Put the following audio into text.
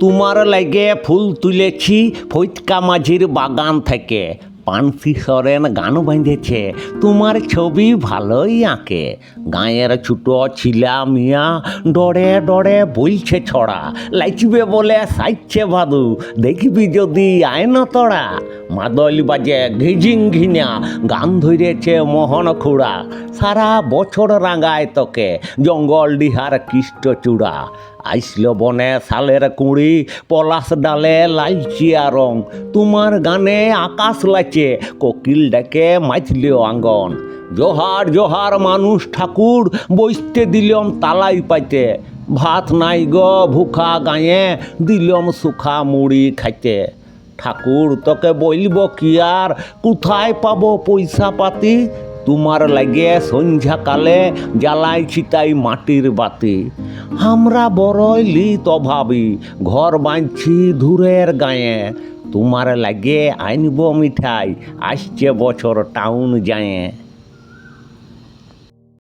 তোমার লাগে ফুল তুলেছি ফৈতকা মাঝির বাগান থেকে। পানসি সরেন গান বাঁধেছে তোমার ছবি ভালোই আঁকে। গাঁয়ের ছোটো ছিলা মিয়া, ডরে ডরে বলছে ছড়া। লাইচবে বলে সাইচ্ছে ভাদু, দেখবি যদি আয়ন তড়া। মাদল বাজে ঘিজিং ঘিনা গান ধরেছে মোহন খুড়া। সারা বছর রাঙায় তোকে, জঙ্গল ডিহার কৃষ্ট চূড়া। আইসল বনে সালের কুড়ি, পলাশ ডালে লালচিয়া রং তোমার গানে আকাশ লাচে কোকিল ডেকে মাইথলিও আঙ্গন। জোহার জোহার মানুষ ঠাকুর বইতে দিলম তালাই পাইতে। ভাত নাই গ ভুখা গায়ে, দিলম সুখা মুড়ি খাইতে। ঠাকুর তোকে বলব কি আর, কোথায় পাবো পয়সা পাতি? তোমার লাগে সন্ধ্যাকালে জ্বালাই ছিটাই মাটির বাতি। আমরা বড়ই লিত অভাবী ঘর বাঁধছি ধূরের গায়ে। তোমার লাগে আনব মিঠাই, আসছে বছর টাউন যায়।